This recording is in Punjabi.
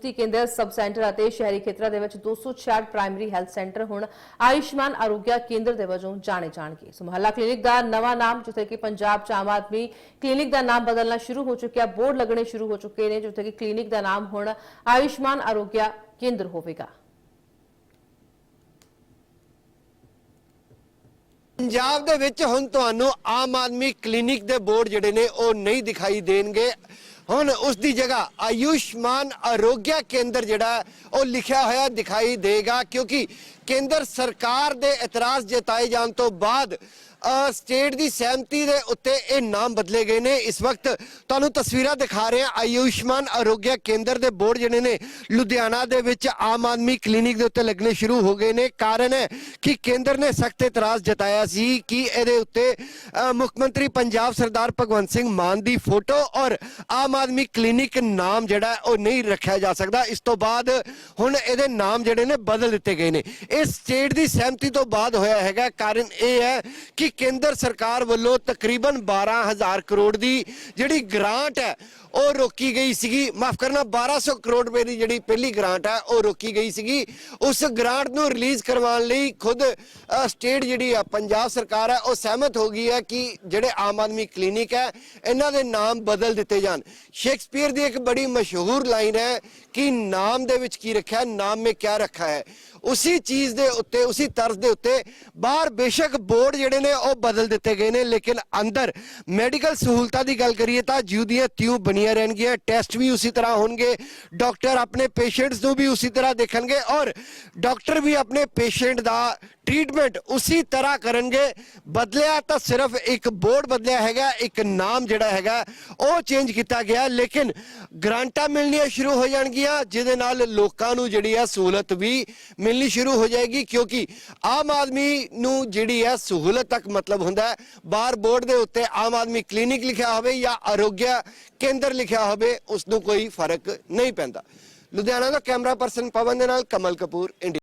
ਤੰਦਰੁਸਤੀ ਕੇਂਦਰ ਸਬ ਸੈਂਟਰ ਅਤੇ ਸ਼ਹਿਰੀ ਖੇਤਰਾਂ ਦੇ ਵਿੱਚ 266 ਪ੍ਰਾਇਮਰੀ ਹੈਲਥ ਸੈਂਟਰ ਹੁਣ ਆਯੁਸ਼ਮਾਨ ਆਰੋਗਿਆ ਕੇਂਦਰ ਦੇ ਵਜੋਂ ਜਾਣੇ ਜਾਣਗੇ। ਸੋ ਮੁਹੱਲਾ ਕਲੀਨਿਕ ਦਾ ਨਵਾਂ ਨਾਮ, ਜਿੱਥੇ ਕਿ ਪੰਜਾਬ ਚ ਆਮ ਆਦਮੀ ਕਲੀਨਿਕ ਦਾ ਨਾਮ ਬਦਲਣਾ ਸ਼ੁਰੂ ਹੋ ਚੁੱਕਿਆ, ਬੋਰਡ ਲੱਗਣੇ ਸ਼ੁਰੂ ਹੋ ਚੁੱਕੇ ਨੇ, ਜਿੱਥੇ ਕਿ ਕਲੀਨਿਕ ਦਾ ਨਾਮ ਹੁਣ ਆਯੁਸ਼ਮਾਨ ਆਰੋਗਿਆ ਕੇਂਦਰ ਹੋਵੇਗਾ। ਪੰਜਾਬ ਦੇ ਵਿੱਚ ਹੁਣ ਤੁਹਾਨੂੰ ਆਮ ਆਦਮੀ ਕਲੀਨਿਕ ਦੇ ਬੋਰਡ ਜਿਹੜੇ ਨੇ ਉਹ ਨਹੀਂ ਦਿਖਾਈ ਦੇਣਗੇ। ਹੁਣ ਉਸ ਦੀ ਜਗ੍ਹਾ ਆਯੁਸ਼ਮਾਨ ਆਰੋਗਿਆ ਕੇਂਦਰ ਜਿਹੜਾ ਉਹ ਲਿਖਿਆ ਹੋਇਆ ਦਿਖਾਈ ਦੇਗਾ, ਕਿਉਂਕਿ ਕੇਂਦਰ ਸਰਕਾਰ ਦੇ ਇਤਰਾਜ਼ ਜਤਾਏ ਜਾਣ ਤੋਂ ਬਾਅਦ ਸਟੇਟ ਦੀ ਸਹਿਮਤੀ ਦੇ ਉੱਤੇ ਇਹ ਨਾਮ ਬਦਲੇ ਗਏ ਨੇ। ਇਸ ਵਕਤ ਤੁਹਾਨੂੰ ਤਸਵੀਰਾਂ ਦਿਖਾ ਰਹੇ ਹਾਂ, ਆਯੁਸ਼ਮਾਨ ਆਰੋਗਿਆ ਕੇਂਦਰ ਦੇ ਬੋਰਡ ਜਿਹੜੇ ਨੇ, ਲੁਧਿਆਣਾ ਦੇ ਵਿੱਚ ਆਮ ਆਦਮੀ ਕਲੀਨਿਕ ਦੇ ਉੱਤੇ ਲੱਗਣੇ ਸ਼ੁਰੂ ਹੋ ਗਏ ਨੇ। ਕਾਰਨ ਹੈ ਕਿ ਕੇਂਦਰ ਨੇ ਸਖਤ ਇਤਰਾਜ਼ ਜਤਾਇਆ ਸੀ ਕਿ ਇਹਦੇ ਉੱਤੇ ਮੁੱਖ ਮੰਤਰੀ ਪੰਜਾਬ ਸਰਦਾਰ ਭਗਵੰਤ ਸਿੰਘ ਮਾਨ ਦੀ ਫੋਟੋ ਔਰ ਆਮ ਆਦਮੀ ਕਲੀਨਿਕ ਨਾਮ ਜਿਹੜਾ ਉਹ ਨਹੀਂ ਰੱਖਿਆ ਜਾ ਸਕਦਾ। ਇਸ ਤੋਂ ਬਾਅਦ ਹੁਣ ਇਹਦੇ ਨਾਮ ਜਿਹੜੇ ਨੇ ਬਦਲ ਦਿੱਤੇ ਗਏ ਨੇ। ਇਹ ਸਟੇਟ ਦੀ ਸਹਿਮਤੀ ਤੋਂ ਬਾਅਦ ਹੋਇਆ ਹੈਗਾ। ਕਾਰਨ ਇਹ ਹੈ ਕਿ ਕੇਂਦਰ ਸਰਕਾਰ ਵੱਲੋਂ ਤਕਰੀਬਨ 12000 ਕਰੋੜ ਦੀ ਜਿਹੜੀ ਗ੍ਰਾਂਟ ਹੈ, ਉਹ ਰੋਕੀ ਗਈ ਸੀਗੀ। ਮਾਫ ਕਰਨਾ 1200 ਕਰੋੜ ਰੁਪਏ ਦੀ ਜਿਹੜੀ ਪਹਿਲੀ ਗ੍ਰਾਂਟ ਹੈ, ਉਹ ਰੋਕੀ ਗਈ ਸੀਗੀ। ਉਸ ਗ੍ਰਾਂਟ ਨੂੰ ਰਿਲੀਜ਼ ਕਰਵਾਉਣ ਲਈ ਖੁਦ ਸਟੇਟ ਜਿਹੜੀ ਆ, ਪੰਜਾਬ ਸਰਕਾਰ ਹੈ, ਉਹ ਸਹਿਮਤ ਹੋ ਗਈ ਹੈ ਕਿ ਜਿਹੜੇ ਆਮ ਆਦਮੀ ਕਲੀਨਿਕ ਹੈ, ਇਹਨਾਂ ਦੇ ਨਾਮ ਬਦਲ ਦਿੱਤੇ ਜਾਣ। ਸ਼ੇਕਸਪੀਅਰ ਦੀ ਇੱਕ ਬੜੀ ਮਸ਼ਹੂਰ ਲਾਈਨ ਹੈ ਕਿ ਨਾਮ ਦੇ ਵਿੱਚ ਕੀ ਰੱਖਿਆ, ਨਾਮ ਮੇ ਕਿਆ ਰੱਖਾ ਹੈ। ਉਸੇ ਚੀਜ਼ ਦੇ ਉੱਤੇ, ਉਸੇ ਤਰਜ਼ ਦੇ ਉੱਤੇ ਬਾਹਰ ਬੇਸ਼ੱਕ ਬੋਰਡ ਜਿਹੜੇ ਨੇ, ਉਹ ਬਦਲ ਦਿੱਤੇ ਗਏ ਨੇ, ਲੇਕਿਨ ਅੰਦਰ ਮੈਡੀਕਲ ਸਹੂਲਤਾਂ ਦੀ ਗੱਲ ਕਰੀਏ ਤਾਂ ਜਿਉ ਦੀਆਂ ਤਿਉ ਬਣੀਆਂ ਰਹਿਣਗੀਆਂ, ਟੈਸਟ ਵੀ ਉਸੇ ਤਰ੍ਹਾਂ ਹੋਣਗੇ, ਡਾਕਟਰ ਆਪਣੇ ਪੇਸ਼ੈਂਟਸ ਨੂੰ ਵੀ ਉਸੇ ਤਰ੍ਹਾਂ ਦੇਖਣਗੇ ਔਰ ਡਾਕਟਰ ਵੀ ਆਪਣੇ ਪੇਸ਼ੈਂਟ ਦਾ ਟ੍ਰੀਟਮੈਂਟ ਉਸੇ ਤਰ੍ਹਾਂ ਕਰਨਗੇ। ਬਦਲਿਆ ਤਾਂ ਸਿਰਫ ਇੱਕ ਬੋਰਡ ਬਦਲਿਆ ਹੈਗਾ, ਇੱਕ ਨਾਮ ਜਿਹੜਾ ਹੈਗਾ, ਉਹ ਚੇਂਜ ਕੀਤਾ ਗਿਆ, ਲੇਕਿਨ ਗ੍ਰਾਂਟਾਂ ਮਿਲਣੀਆਂ ਸ਼ੁਰੂ ਹੋ ਜਾਣਗੀਆਂ, ਜਿਹਦੇ ਨਾਲ ਲੋਕਾਂ ਨੂੰ ਜਿਹੜੀ ਹੈ ਸਹੂਲਤ ਵੀ ਮਿਲਣੀ ਸ਼ੁਰੂ ਹੋ ਜਾਏਗੀ, ਕਿਉਂਕਿ ਆਮ ਆਦਮੀ ਨੂੰ ਜਿਹੜੀ ਹੈ ਸਹੂਲਤ ਤੱਕ ਮਤਲਬ ਹੁੰਦਾ ਹੈ, ਬਾਹਰ ਬੋਰਡ ਦੇ ਉੱਤੇ ਆਮ ਆਦਮੀ ਕਲੀਨਿਕ ਲਿਖਿਆ ਹੋਵੇ ਜਾਂ ਆਰੋਗਿਆ ਕੇਂਦਰ ਲਿਖਿਆ ਹੋਵੇ ਉਸ ਨੂੰ ਕੋਈ ਫ਼ਰਕ ਨਹੀਂ ਪੈਂਦਾ। ਲੁਧਿਆਣਾ ਦਾ ਕੈਮਰਾ ਪਰਸਨ ਪਵਨ ਦੇ ਨਾਲ ਕਮਲ ਕਪੂਰ, ਇੰਡੀਆ।